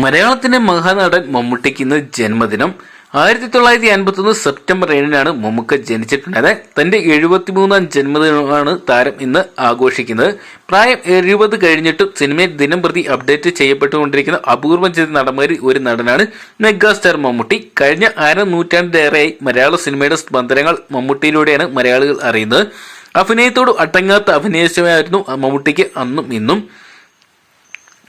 മലയാളത്തിന്റെ മഹാനടൻ മമ്മൂട്ടിക്ക് ഇന്ന് ജന്മദിനം. ആയിരത്തി തൊള്ളായിരത്തി അൻപത്തി ഒന്ന് സെപ്റ്റംബർ ഏഴിനാണ് മമ്മൂക്ക ജനിച്ചിട്ടുണ്ടായത്. തന്റെ എഴുപത്തിമൂന്നാം ജന്മദിനമാണ് താരം ഇന്ന് ആഘോഷിക്കുന്നത്. പ്രായം എഴുപത് കഴിഞ്ഞിട്ടും സിനിമയിൽ ദിനം പ്രതി അപ്ഡേറ്റ് ചെയ്യപ്പെട്ടുകൊണ്ടിരിക്കുന്ന അപൂർവ ചെയ്ത നടന്മാരിൽ ഒരു നടനാണ് മെഗാസ്റ്റാർ മമ്മൂട്ടി. കഴിഞ്ഞ അര നൂറ്റാണ്ടിലേറെയായി മലയാള സിനിമയുടെ സ്പന്ദനങ്ങൾ മമ്മൂട്ടിയിലൂടെയാണ് മലയാളികൾ അറിയുന്നത്. അഭിനയത്തോട് അടങ്ങാത്ത അഭിനയമായിരുന്നു മമ്മൂട്ടിക്ക് അന്നും ഇന്നും.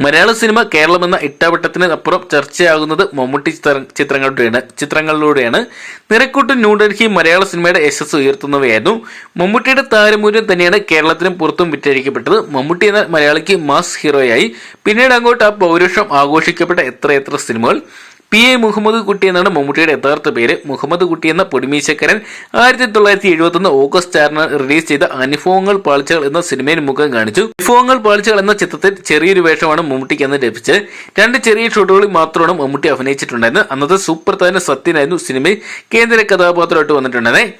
മലയാള സിനിമ കേരളം എന്ന ഇട്ടവട്ടത്തിന് അപ്പുറം ചർച്ചയാകുന്നത് മമ്മൂട്ടി ചിത്ര- ചിത്രങ്ങളിലൂടെയാണ് ചിത്രങ്ങളിലൂടെയാണ്. നിരക്കൂട്ടും ന്യൂഡൽഹി മലയാള സിനിമയുടെ യശസ് ഉയർത്തുന്നവയായിരുന്നു. മമ്മൂട്ടിയുടെ താരമൂല്യം തന്നെയാണ് കേരളത്തിനും പുറത്തും വിറ്റഴിക്കപ്പെട്ടത്. മമ്മൂട്ടി എന്ന മലയാളിക്ക് മാസ് ഹീറോയായി. പിന്നീട് അങ്ങോട്ട് ആ പൗരുഷം ആഘോഷിക്കപ്പെട്ട എത്രയെത്ര സിനിമകൾ? പി എ മുഹമ്മദ് കുട്ടി എന്നാണ് മമ്മൂട്ടിയുടെ യഥാർത്ഥ പേര്. മുഹമ്മദ് കുട്ടി എന്ന പൊടിമീശക്കരൻ ആയിരത്തി തൊള്ളായിരത്തി എഴുപത്തി ഒന്ന് ഓഗസ്റ്റ് ആറിന് റിലീസ് ചെയ്ത അനുഭവങ്ങൾ പാളിച്ചകൾ എന്ന സിനിമയിൽ മുഖം കാണിച്ചു. അനുഭവങ്ങൾ പാളിച്ചകൾ എന്ന ചിത്രത്തിൽ ചെറിയൊരു വേഷമാണ് മമ്മൂട്ടിക്ക് അന്ന് ലഭിച്ചത്. രണ്ട് ചെറിയ ഷോട്ടുകളിൽ മാത്രമാണ് മമ്മൂട്ടി അഭിനയിച്ചിട്ടുണ്ടായിരുന്നത്. അന്നത്തെ സൂപ്പർ താരം സത്യനായിരുന്നു സിനിമയിൽ കേന്ദ്ര കഥാപാത്രമായിട്ട് വന്നിട്ടുണ്ടായിരുന്നത്.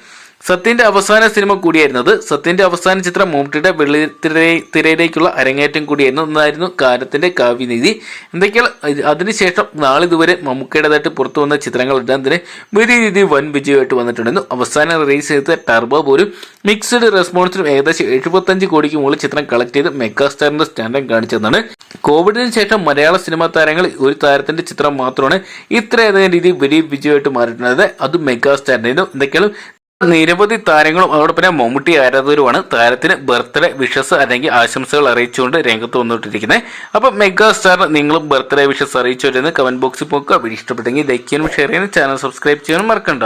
സത്യന്റെ അവസാന സിനിമ കൂടിയായിരുന്നത് സത്യന്റെ അവസാന ചിത്രം മമ്മൂട്ടിയുടെ വെള്ളി തിരയെ- തിരയിലേക്കുള്ള അരങ്ങേറ്റം കൂടിയായിരുന്നു. എന്നായിരുന്നു കാലത്തിന്റെ കാവ്യനീതി. എന്തൊക്കെയാണ് ഇത് അതിനുശേഷം നാളിതുവരെ മമ്മൂക്കയുടേതായിട്ട് പുറത്തു വന്ന ചിത്രങ്ങൾ തന്നെ വലിയ രീതിയിൽ വൻ വിജയമായിട്ട് വന്നിട്ടുണ്ടായിരുന്നു അവസാനം റിലീസ് ചെയ്ത ടർബോ പോലും മിക്സഡ് റെസ്പോൺസിനും ഏകദേശം എഴുപത്തഞ്ച് കോടിക്ക് മുകളിൽ ചിത്രം കളക്ട് ചെയ്ത് മെഗാസ്റ്റാറിന്റെ സ്റ്റാൻഡേർഡ് കാണിച്ചതാണ് കോവിഡിന് ശേഷം മലയാള സിനിമാ താരങ്ങൾ ഒരു താരത്തിന്റെ ചിത്രം മാത്രമാണ് ഇത്രയധികം രീതി വലിയ വിജയമായിട്ട് മാറിയിട്ടുള്ളത്. അത് മെഗാസ്റ്റാറിന്റെ എന്തൊക്കെയാണ് നിരവധി താരങ്ങളും അതോടൊപ്പം മമ്മൂട്ടി ആരാധകരുമാണ് താരത്തിന് ബർത്ത്ഡേ വിഷസ് അല്ലെങ്കിൽ ആശംസകൾ അറിയിച്ചുകൊണ്ട് രംഗത്ത് വന്നുകൊണ്ടിരിക്കുന്നത്. അപ്പൊ മെഗാ സ്റ്റാർ നിങ്ങളും ബർത്ത്ഡേ വിഷസ് അറിയിച്ചു വരുന്നത് കമന്റ് ബോക്സിൽ പോക്കുക ഇഷ്ടപ്പെട്ടെങ്കിൽ ലൈക്ക് ചെയ്യാനും ഷെയർ ചെയ്യാനും ചാനൽ സബ്സ്ക്രൈബ് ചെയ്യാനും മറക്കണ്ട.